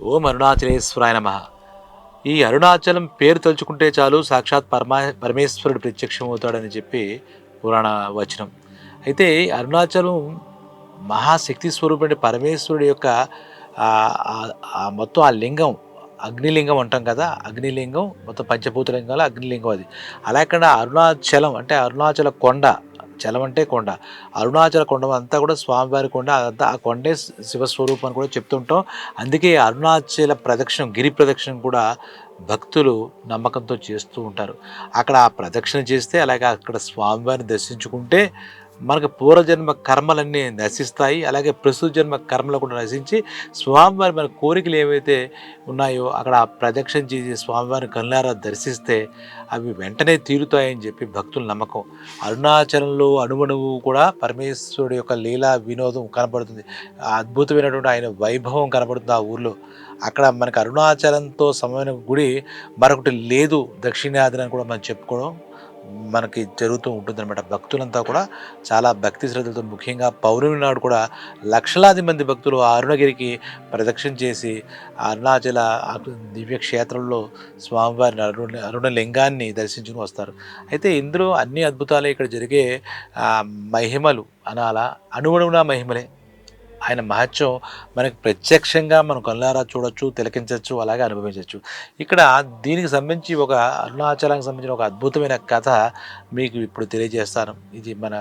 ఓం అరుణాచలేశ్వరాయ నమ. ఈ అరుణాచలం పేరు తలుచుకుంటే చాలు సాక్షాత్ పరమా పరమేశ్వరుడు ప్రత్యక్షమవుతాడని చెప్పి పురాణ వచనం. అయితే అరుణాచలం మహాశక్తి స్వరూపుడి పరమేశ్వరుడి యొక్క ఆ- మొత్తం ఆ లింగం అగ్నిలింగం అంటాం కదా అగ్నిలింగం మొత్తం పంచభూత లింగంలో అగ్నిలింగం అది. అలా ఇక్కడ అరుణాచలం అంటే అరుణాచల కొండ చలం కొండ. అరుణాచల కొండ అంతా కూడా స్వామివారి కొండ. అదంతా ఆ కొండే శివస్వరూపం అని కూడా చెప్తుంటాం. అందుకే అరుణాచల ప్రదక్షిణం గిరి ప్రదక్షిణం కూడా భక్తులు నమ్మకంతో చేస్తూ ఉంటారు. అక్కడ ఆ ప్రదక్షిణ చేస్తే అలాగే అక్కడ స్వామివారిని దర్శించుకుంటే మనకు పూర్వజన్మ కర్మలన్నీ నశిస్తాయి. అలాగే ప్రస్తుత జన్మ కర్మలు కూడా నశించి స్వామివారి మన కోరికలు ఏవైతే ఉన్నాయో అక్కడ ప్రదక్షిణ చేసి స్వామివారిని కళ్ళారా దర్శిస్తే అవి వెంటనే తీరుతాయని చెప్పి భక్తుల నమ్మకం. అరుణాచలంలో అణువణువు కూడా పరమేశ్వరుడు యొక్క లీలా వినోదం కనబడుతుంది. అద్భుతమైనటువంటి ఆయన వైభవం కనబడుతుంది ఆ ఊర్లో. అక్కడ మనకు అరుణాచలంతో సమైన గుడి మరొకటి లేదు. దక్షిణాదిని అని కూడా మనం చెప్పుకోవడం మనకి జరుగుతూ ఉంటుందన్నమాట. భక్తులంతా కూడా చాలా భక్తి శ్రద్ధలతో ముఖ్యంగా పౌర్ణమి నాడు కూడా లక్షలాది మంది భక్తులు అరుణగిరికి ప్రదక్షిణ చేసి అరుణాచల దివ్యక్షేత్రంలో దివ్య క్షేత్రంలో స్వామివారిని అరుణ అరుణలింగాన్ని దర్శించుకుని వస్తారు. అయితే ఇందులో అన్ని అద్భుతాలు ఇక్కడ జరిగే మహిమలు. అనాలా అణువణువున మహిమలే. ఆయన మహత్యం మనకు ప్రత్యక్షంగా మనం కళ్ళారా చూడొచ్చు తిలకించవచ్చు అలాగే అనుభవించవచ్చు ఇక్కడ దీనికి సంబంధించి ఒక అరుణాచలానికి సంబంధించిన ఒక అద్భుతమైన కథ మీకు ఇప్పుడు తెలియజేస్తాను. ఇది మన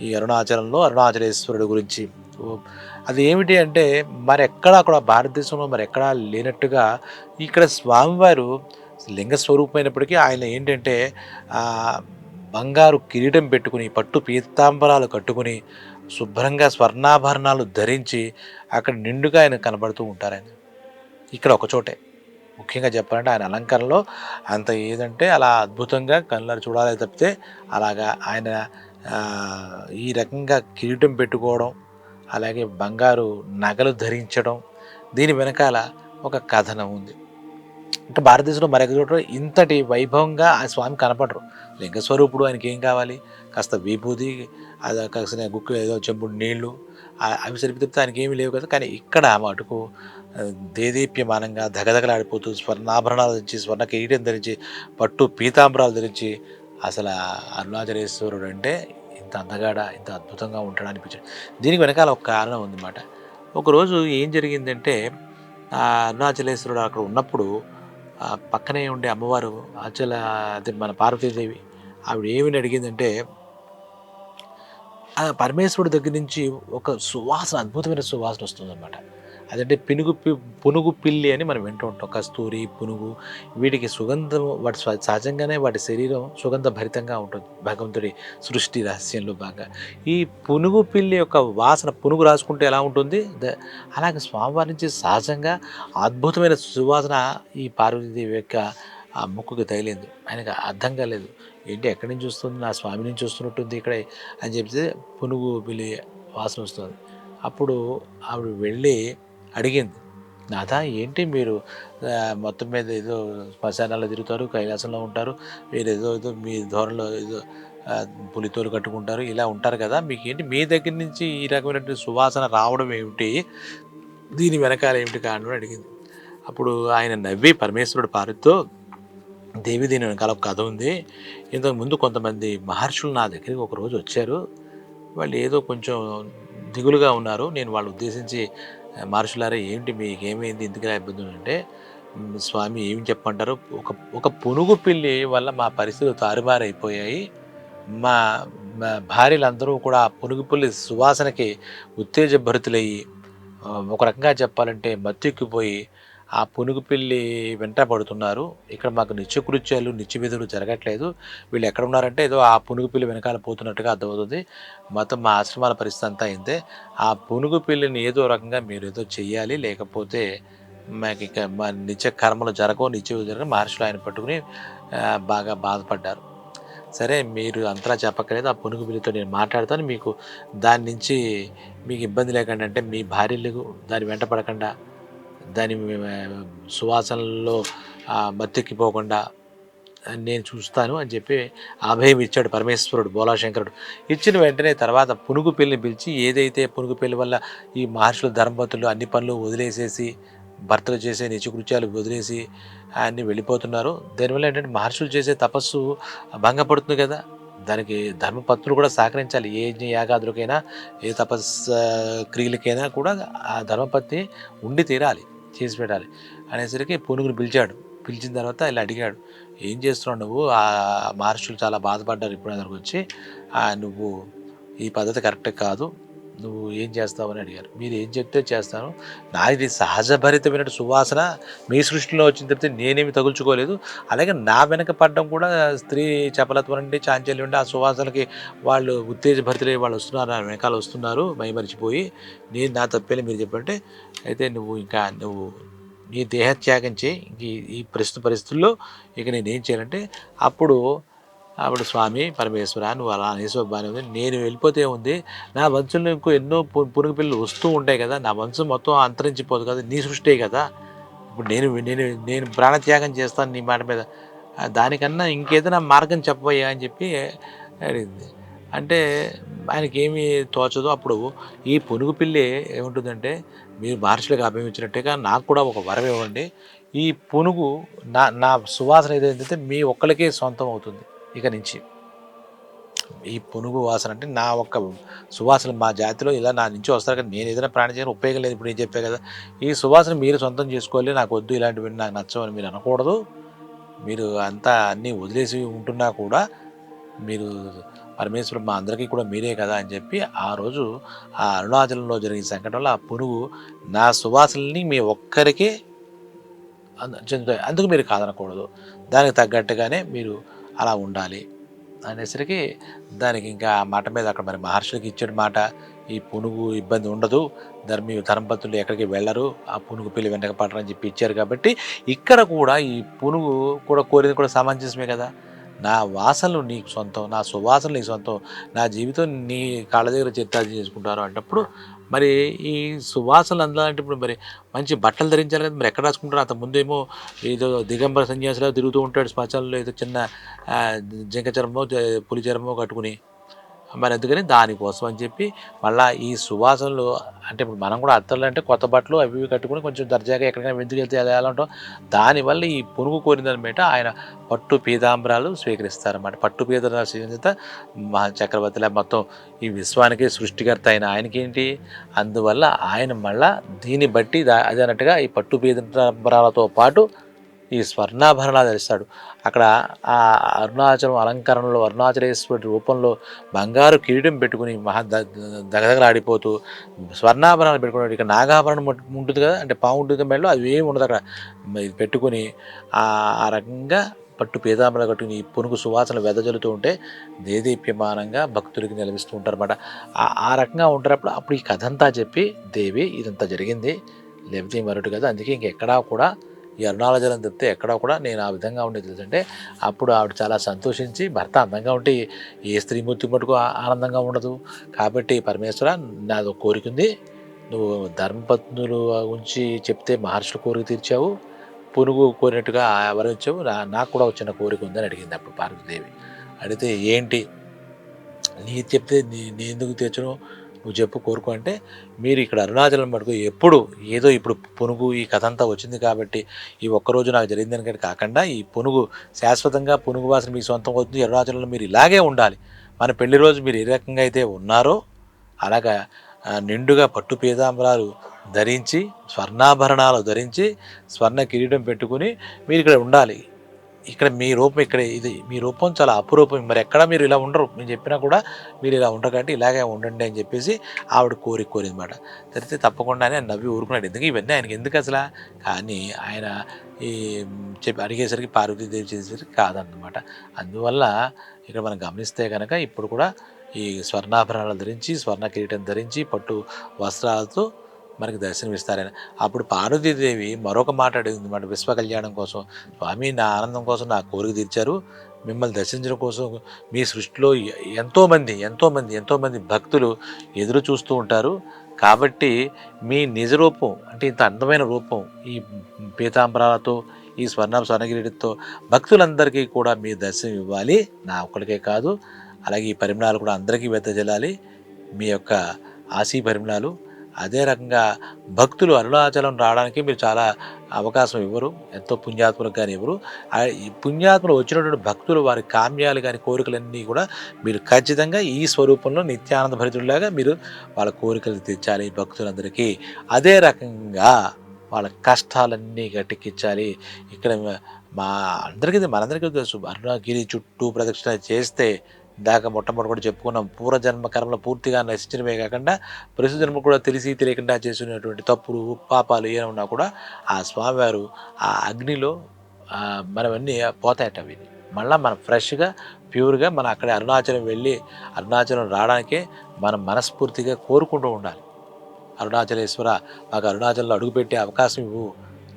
ఈ అరుణాచలంలో అరుణాచలేశ్వరుడు గురించి. ఓ, అది ఏమిటి అంటే మరెక్కడా అక్కడ భారతదేశంలో మరి లేనట్టుగా ఇక్కడ స్వామివారు లింగ స్వరూపమైనప్పటికీ ఆయన ఏంటంటే బంగారు కిరీటం పెట్టుకుని పట్టు పీతాంబరాలు కట్టుకుని శుభ్రంగా స్వర్ణాభరణాలు ధరించి అక్కడ నిండుగా ఆయన కనబడుతూ ఉంటారు ఆయన. ఇక్కడ ఒకచోటే ముఖ్యంగా చెప్పాలంటే ఆయన అలంకరణలో అంత ఏదంటే అలా అద్భుతంగా కళ్ళారు చూడాలి తప్పితే అలాగా ఆయన ఈ రకంగా కిరీటం పెట్టుకోవడం అలాగే బంగారు నగలు ధరించడం దీని వెనకాల ఒక కథనం ఉంది. ఇంకా భారతదేశంలో మరొక చోట ఇంతటి వైభవంగా ఆ స్వామి కనపడరు. లింగ స్వరూపుడు ఆయనకి ఏం కావాలి? కాస్త విభూది అది కాసిన గుక్కు ఏదో చెంబుడు నీళ్ళు అవి సరిపితే ఆయనకి ఏమీ లేవు కదా. కానీ ఇక్కడ మటుకు దేదీప్యమానంగా దగదగలాడిపోతూ స్వర్ణాభరణాలు ధరించి స్వర్ణ కిరీటం ధరించి పట్టు పీతాంబరాలు ధరించి అసలు అరుణాచలేశ్వరుడు అంటే ఇంత అందగాడ ఇంత అద్భుతంగా ఉంటాడు అనిపించాడు. దీనికి వెనకాల ఒక కారణం ఉందన్నమాట. ఒకరోజు ఏం జరిగిందంటే ఆ అరుణాచలేశ్వరుడు అక్కడ ఉన్నప్పుడు పక్కనే ఉండే అమ్మవారు అచల అది మన పార్వతీదేవి ఆవిడ ఏమని అడిగిందంటే ఆ పరమేశ్వరుడి దగ్గర నుంచి ఒక సువాసన అద్భుతమైన సువాసన వస్తుందన్నమాట. అదంటే పినుగు పి- పునుగు పిల్లి అని మనం వింటూ ఉంటాం. కస్తూరి పునుగు వీటికి సుగంధం వాటి సహజంగానే వాటి శరీరం సుగంధ భరితంగా ఉంటుంది. భగవంతుడి సృష్టి రహస్యంలో బాగా ఈ పునుగు పిల్లి యొక్క వాసన పునుగు రాసుకుంటే ఎలా ఉంటుంది? ద- అలాగే స్వామివారి నుంచి సహజంగా అద్భుతమైన సువాసన ఈ పార్వతీదేవి యొక్క ఆ ముక్కుకి తగిలింది. ఆయనకు అర్థం కాలేదు ఏంటి ఎక్కడి నుంచి వస్తుంది? నా స్వామి నుంచి వస్తున్నట్టుంది ఇక్కడ అని చెప్తే పునుగు పిల్లి వాసన వస్తుంది. అప్పుడు ఆవిడ వెళ్ళి అడిగింది. నాథ ఏంటి మీరు మొత్తం మీద ఏదో శ్మశానాల్లో తిరుగుతారు కైలాసంలో ఉంటారు మీరు ఏదో ఏదో మీ ధోరణిలో ఏదో పులితోలు కట్టుకుంటారు ఇలా ఉంటారు కదా మీకు ఏంటి మీ దగ్గర నుంచి ఈ రకమైనటువంటి సువాసన రావడం ఏమిటి దీని వెనకాల ఏమిటి కారణం అడిగింది. అప్పుడు ఆయన నవ్వి పరమేశ్వరుడు పారుతో దేవి దీని వెనకాల ఒక కథ ఉంది. ఇంతకు ముందు కొంతమంది మహర్షులు నా దగ్గరికి ఒక రోజు వచ్చారు. వాళ్ళు ఏదో కొంచెం దిగులుగా ఉన్నారు. నేను వాళ్ళు ఉద్దేశించి మహర్షులారా ఏంటి మీకు ఏమైంది ఎందుకు ఇబ్బంది అంటే స్వామి ఏం చెప్పంటారు ఒక ఒక పునుగు పిల్లి వల్ల మా పరిస్థితులు తారుమారైపోయాయి. మా భార్యలందరూ కూడా ఆ పునుగు పిల్లి సువాసనకి ఉత్తేజభరితులయ్యి. ఒక రకంగా చెప్పాలంటే మత్తెక్కిపోయి ఆ పునుగు పిల్లి వెంట పడుతున్నారు. ఇక్కడ మాకు నిత్యకృత్యాలు నిత్యవిధులు జరగట్లేదు. వీళ్ళు ఎక్కడ ఉన్నారంటే ఏదో ఆ పునుగు పిల్లి వెనకాల పోతున్నట్టుగా అర్థమవుతుంది. మొత్తం మా ఆశ్రమాల పరిస్థితి అంతా అయిందే. ఆ పునుగు పిల్లిని ఏదో రకంగా మీరు ఏదో చెయ్యాలి లేకపోతే మాకు ఇక మా నిత్య కర్మలు జరగవు నిత్య జరగ మహర్షులు ఆయన పట్టుకుని బాగా బాధపడ్డారు. సరే మీరు అంతలా చెప్పక్కలేదు ఆ పునుగు పిల్లితో నేను మాట్లాడతాను. మీకు దాని నుంచి మీకు ఇబ్బంది లేకుండా అంటే మీ భార్యలు దాని వెంట పడకుండా దాని సువాసనల్లో సువాసనలో మత్తెక్కిపోకుండా నేను చూస్తాను అని చెప్పి అభయం ఇచ్చాడు పరమేశ్వరుడు బోలాశంకరుడు. ఇచ్చిన వెంటనే తర్వాత పునుగు పెళ్ళిని పిలిచి ఏదైతే పునుగు పిల్లి వల్ల ఈ మహర్షులు ధర్మపతులు అన్ని పనులు వదిలేసేసి భర్తలు చేసే నిత్యకృత్యాలు వదిలేసి అన్ని వెళ్ళిపోతున్నారు. దానివల్ల ఏంటంటే మహర్షులు చేసే తపస్సు భంగపడుతుంది కదా. దానికి ధర్మపత్రులు కూడా సహకరించాలి. ఏ యజ్ఞ యాగాదులకైనా ఏ తపస్ క్రియలకైనా కూడా ఆ ధర్మపత్ని ఉండి తీరాలి. చేసి పెట్టాలి. అనేసరికి పునుగుని పిలిచాడు. పిలిచిన తర్వాత ఇలా అడిగాడు. ఏం చేస్తున్నావు నువ్వు? ఆ మహర్షులు చాలా బాధపడ్డారు ఇప్పుడు దగ్గరకు వచ్చి. "ఆ, నువ్వు ఈ పద్ధతి కరెక్ట్ కాదు. నువ్వు ఏం చేస్తావని అడిగారు. మీరు ఏం చెప్తే చేస్తాను. నాది సహజభరితమైన సువాసన మీ సృష్టిలో వచ్చిన తర్వాత నేనేమి తగులుచుకోలేదు. అలాగే నా వెనక పడడం కూడా స్త్రీ చపలత్వం నుండి చాంచల్యం ఉండి ఆ సువాసనకి వాళ్ళు ఉత్తేజభరితులై వాళ్ళు వస్తున్నారు. నా వెనకాల వస్తున్నారు. మైమరిచిపోయి నేను నా తప్పేలా మీరు చెప్పంటే అయితే నువ్వు ఇంకా నువ్వు నీ దేహత్యాగం చేయి. ఈ- ఈ ప్రస్తుత పరిస్థితుల్లో ఇక నేను ఏం చేయాలంటే అప్పుడు అప్పుడు స్వామి పరమేశ్వర నువ్వు అలా అనేసి బాగానే ఉంది. నేను వెళ్ళిపోతే ఉంది. నా వంశంలో ఇంకో ఎన్నో పురుగు పిల్లలు వస్తూ ఉంటాయి కదా నా వంశం మొత్తం అంతరించిపోదు కదా నీ సృష్టి కదా. ఇప్పుడు నేను నేను నేను ప్రాణత్యాగం చేస్తాను నీ మాట మీద. దానికన్నా ఇంకేదైనా మార్గం చెప్పబోయా అని చెప్పి అడిగింది. అంటే ఆయనకి ఏమీ తోచదు. అప్పుడు ఈ పునుగు పిల్లి ఏముంటుందంటే మీరు మహర్షులకు అభిమించినట్టుగా నాకు కూడా ఒక వరం ఇవ్వండి. ఈ పునుగు నా నా సువాసన ఏదైతే మీ ఒక్కరికే సొంతం అవుతుంది. ఇక నుంచి. ఈ పునుగు వాసన అంటే నా ఒక్క సువాసన మా జాతిలో ఇలా నా నుంచి వస్తారు కానీ నేను ఏదైనా ప్రాణం చేయడం ఉపయోగం లేదు. ఇప్పుడు నేను చెప్పే కదా ఈ సువాసన మీరు సొంతం చేసుకోవాలి నాకు వద్దు ఇలాంటివి నాకు నచ్చవని మీరు అనకూడదు. మీరు అంతా అన్నీ వదిలేసి ఉంటున్నా కూడా మీరు పరమేశ్వరుడు మా అందరికీ కూడా మీరే కదా అని చెప్పి ఆ రోజు ఆ అరుణాచలంలో జరిగిన సంఘటనలో ఆ పునుగు నా సువాసనల్ని మీ ఒక్కరికే అంద- చెందుతాయి. అందుకు మీరు కాదనకూడదు. దానికి తగ్గట్టుగానే మీరు అలా ఉండాలి. అనేసరికి దానికి ఇంకా ఆ మాట మీద అక్కడ మరి మహర్షులకి ఇచ్చిన మాట. ఈ పునుగు ఇబ్బంది ఉండదు. ధర్మీ ధర్మపత్రులు ఎక్కడికి వెళ్ళరు. ఆ పునుగు పిల్లి వెనక పడరని చెప్పి ఇచ్చారు కాబట్టి ఇక్కడ కూడా ఈ పునుగు కూడా కోరేది కూడా సమంజసమే కదా. నా వాసనలు నీకు సొంతం నా సువాసనలు నీకు సొంతం. నా జీవితం నీ కాళ్ళ దగ్గర చిత్తాలు చేసుకుంటారు అంటప్పుడు మరి ఈ సువాసనలు అందాలంటే ఇప్పుడు మరి మంచి బట్టలు ధరించాలి కదా మరి ఎక్కడ రాసుకుంటారు అంత ముందేమో ఏదో దిగంబర సన్యాసిలో తిరుగుతూ ఉంటాడు శ్మశానంలో ఏదో చిన్న జింక చర్మో పులి చర్మో కట్టుకుని. మరి అందుకని దానికోసం అని చెప్పి మళ్ళీ ఈ సువాసనలు అంటే ఇప్పుడు మనం కూడా అత్తలు అంటే కొత్త బట్టలు అవి ఇవి కట్టుకుని కొంచెం దర్జాగా ఎక్కడికైనా వెందుకు వెళ్తే ఎలా దానివల్ల ఈ పునుగు కోరిందనమాట ఆయన పట్టు పీతాంబరాలు స్వీకరిస్తారన్నమాట. పట్టు పీతాంబరాలు స్వీకరించిన మహా చక్రవర్తిలా మొత్తం ఈ విశ్వానికి సృష్టికర్త అయిన ఆయనకేంటి అందువల్ల ఆయన మళ్ళా దీన్ని బట్టి దా- అది అన్నట్టుగా ఈ పట్టు పీతాంబరాలతో పాటు ఈ స్వర్ణాభరణాలు ధరిస్తాడు. అక్కడ ఆ అరుణాచలం అలంకరణలో అరుణాచలేశ్వరుడి రూపంలో బంగారు కిరీటం పెట్టుకుని మహా ద- దగదగలాడిపోతూ స్వర్ణాభరణాలు పెట్టుకున్నాడు. ఇక నాగాభరణం ఉంటుంది కదా అంటే పాము ఉంటుంది మెడలో అది ఏమి ఉండదు అక్కడ. ఇది పెట్టుకుని ఆ రకంగా పట్టు పీతాంబరాలు కట్టుకుని ఈ పునుగు సువాసన వెదజల్లుతూ ఉంటే దేదీప్యమానంగా భక్తులకి నిలవిస్తూ ఉంటారన్నమాట. ఆ- ఆ రకంగా ఉంటారప్పుడు అప్పుడు ఈ కథ అంతా చెప్పి దేవి ఇదంతా జరిగింది. లేకపోతే మరొకటి కదా. అందుకే ఇంకెక్కడా కూడా ఈ అరుణాలజలం చెప్తే ఎక్కడా కూడా నేను ఆ విధంగా ఉండేది తెలుసంటే అప్పుడు ఆవిడ చాలా సంతోషించి భర్త అందంగా ఉంటే ఏ స్త్రీమూర్తి మటుకు ఆనందంగా ఉండదు. కాబట్టి పరమేశ్వర నాది ఒక కోరిక ఉంది. నువ్వు ధర్మపత్నులు ఉంచి చెప్తే మహర్షుల కోరిక తీర్చావు. పునుగు కోరినట్టుగా ఎవరించావు నా నాకు కూడా ఒక చిన్న కోరిక ఉందని అడిగింది అప్పుడు పార్వతీదేవి. అడిగితే ఏంటి? నీ చెప్తే నీ నీ ఎందుకు తెచ్చను నువ్వు చెప్పు కోరుకో అంటే మీరు ఇక్కడ అరుణాచలం మటుకు ఎప్పుడు ఏదో ఇప్పుడు పునుగు ఈ కథ అంతా వచ్చింది కాబట్టి ఈ ఒక్కరోజు నాకు జరిగిందని కానీ కాకుండా ఈ పునుగు శాశ్వతంగా పునుగు వాసన మీ సొంతం అవుతుంది. అరుణాచలంలో మీరు ఇలాగే ఉండాలి. మన పెళ్ళి రోజు మీరు ఏ రకంగా అయితే ఉన్నారో అలాగా నిండుగా పట్టు పీతాంబరాలు ధరించి స్వర్ణాభరణాలు ధరించి స్వర్ణ కిరీటం పెట్టుకుని మీరు ఇక్కడ ఉండాలి. ఇక్కడ మీ రూపం ఇక్కడ ఇది మీ రూపం చాలా అపురూపం. మరి ఎక్కడ మీరు ఇలా ఉండరు? నేను చెప్పినా కూడా మీరు ఇలా ఉండరు కాబట్టి ఇలాగే ఉండండి అని చెప్పేసి ఆవిడ కోరిక కోరిందన్నమాట తెలిస్తే తప్పకుండానే ఆయన నవ్వి ఊరుకున్నాడు. ఎందుకు ఇవన్నీ ఆయనకి ఎందుకు అసలు? కానీ ఆయన ఈ చెప్పి అడిగేసరికి పార్వతీదేవి చేసేసరికి కాదన్నమాట. అందువల్ల ఇక్కడ మనం గమనిస్తే కనుక ఇప్పుడు కూడా ఈ స్వర్ణాభరణాలు ధరించి స్వర్ణ కిరీటం ధరించి పట్టు వస్త్రాలతో మనకి దర్శనమిస్తారని అప్పుడు పార్వతీదేవి మరొక మాట అడిగింది మాట విశ్వ కళ్యాణం కోసం. స్వామి నా ఆనందం కోసం నా కోరిక తీర్చారు. మిమ్మల్ని దర్శించడం కోసం మీ సృష్టిలో ఎంతోమంది ఎంతోమంది ఎంతోమంది భక్తులు ఎదురు చూస్తూ ఉంటారు. కాబట్టి మీ నిజ రూపం అంటే ఇంత అందమైన రూపం ఈ పీతాంబరాలతో ఈ స్వర్ణ స్వర్ణగిరితో భక్తులందరికీ కూడా మీ దర్శనం ఇవ్వాలి. నా ఒక్కడికే కాదు అలాగే ఈ పరిమళాలు కూడా అందరికీ వెదజల్లాలి మీ యొక్క ఆశీ పరిమళాలు అదే రకంగా భక్తులు అరుణాచలం రావడానికి మీరు చాలా అవకాశం ఇవ్వరు ఎంతో పుణ్యాత్మలకు కానీ ఇవ్వరు. ఈ పుణ్యాత్ములు వచ్చినటువంటి భక్తులు వారి కామ్యాలు కానీ కోరికలన్నీ కూడా మీరు ఖచ్చితంగా ఈ స్వరూపంలో నిత్యానంద భరితుడిలాగా మీరు వాళ్ళ కోరికలు తీర్చాలి భక్తులందరికీ. అదే రకంగా వాళ్ళ కష్టాలన్నీ గట్టెక్కించాలి ఇక్కడ మా అందరికీ మనందరికీ తెలుసు అరుణగిరి చుట్టూ ప్రదక్షిణ చేస్తే దాకా మొట్టమొదటి కూడా చెప్పుకున్నాం. పూర్వజన్మ కర్మలు పూర్తిగా నశించడమే కాకుండా ప్రస్తుత జన్మ కూడా తెలిసి తెలియకుండా చేసినటువంటి తప్పులు పాపాలు ఏమన్నా కూడా ఆ స్వామివారు ఆ అగ్నిలో మనవన్నీ పోతాయట అవి. మళ్ళీ మనం ఫ్రెష్గా ప్యూర్గా మనం అక్కడ అరుణాచలం వెళ్ళి అరుణాచలం రావడానికే మనం మనస్ఫూర్తిగా కోరుకుంటూ ఉండాలి. అరుణాచలేశ్వర మాకు అరుణాచలంలో అడుగుపెట్టే అవకాశం ఇవ్వు.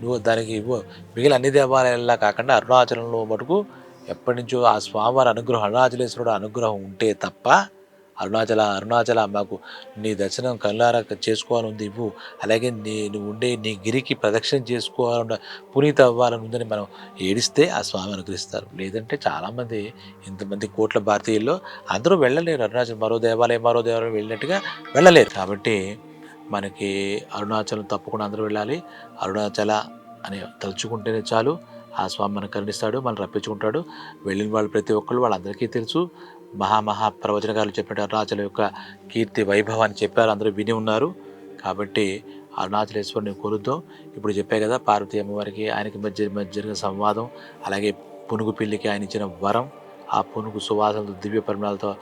నువ్వు దానికి ఇవ్వు. మిగిలిన అన్ని దేవాలయాల్లో కాకుండా అరుణాచలంలో మటుకు ఎప్పటి నుంచో ఆ స్వామివారి అనుగ్రహం అరుణాచలేశ్వరుడు అనుగ్రహం ఉంటే తప్ప అరుణాచల అరుణాచల మాకు నీ దర్శనం కళ్ళారా చేసుకోవాలని ఉంది ఇవ్వు. అలాగే నీ నువ్వు ఉండే నీ గిరికి ప్రదక్షిణ చేసుకోవాలన్న పునీత అవ్వాలని ఉందని మనం ఏడిస్తే ఆ స్వామి అనుగ్రహిస్తారు. లేదంటే చాలామంది ఇంతమంది కోట్ల భారతీయుల్లో అందరూ వెళ్ళలేరు. అరుణాచలం మరో దేవాలయం మరో దేవాలయం వెళ్ళినట్టుగా వెళ్ళలేరు. కాబట్టి మనకి అరుణాచలం తప్పకుండా అందరూ వెళ్ళాలి. అరుణాచల అని తలుచుకుంటేనే చాలు. ఆ స్వామి మనకు కరుణిస్తాడు మనం రప్పించుకుంటాడు. వెళ్ళిన వాళ్ళు ప్రతి ఒక్కళ్ళు వాళ్ళందరికీ తెలుసు. మహా మహా ప్రవచనకారులు చెప్పినట్టు అరుణాచలం యొక్క కీర్తి వైభవాన్ని చెప్పారు అందరూ విని ఉన్నారు. కాబట్టి అరుణాచలేశ్వరుని కొలుద్దాం. ఇప్పుడు చెప్పే కదా పార్వతీ అమ్మవారికి ఆయనకి మధ్య మధ్య జరిగిన సంవాదం అలాగే పునుగు పిల్లికి ఆయన ఇచ్చిన వరం. ఆ పునుగు సువాసనతో దివ్య పరిమళాలతో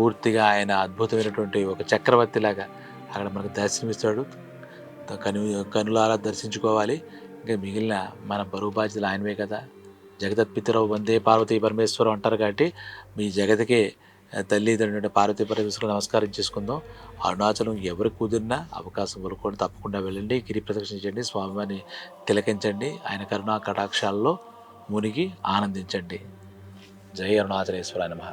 పూర్తిగా ఆయన అద్భుతమైనటువంటి ఒక చక్రవర్తిలాగా అక్కడ మనకు దర్శనమిస్తాడు. కను కనులారా దర్శించుకోవాలి. ఇంకా మిగిలిన మన బరువు బాధ్యతలు ఆయనవే కదా. జగదత్పితరావు వందే పార్వతీ పరమేశ్వరం అంటారు కాబట్టి మీ జగతికే ఆ, పార్వతీ పరమేశ్వరం నమస్కారం చేసుకుందాం. అరుణాచలం ఎవరు కుదిరినా అవకాశం వరకు తప్పకుండా వెళ్ళండి. గిరి ప్రదక్షిణ చేయండి స్వామివారిని తిలకించండి ఆయన కరుణా కటాక్షాల్లో మునిగి ఆనందించండి. జై అరుణాచలేశ్వర నమః.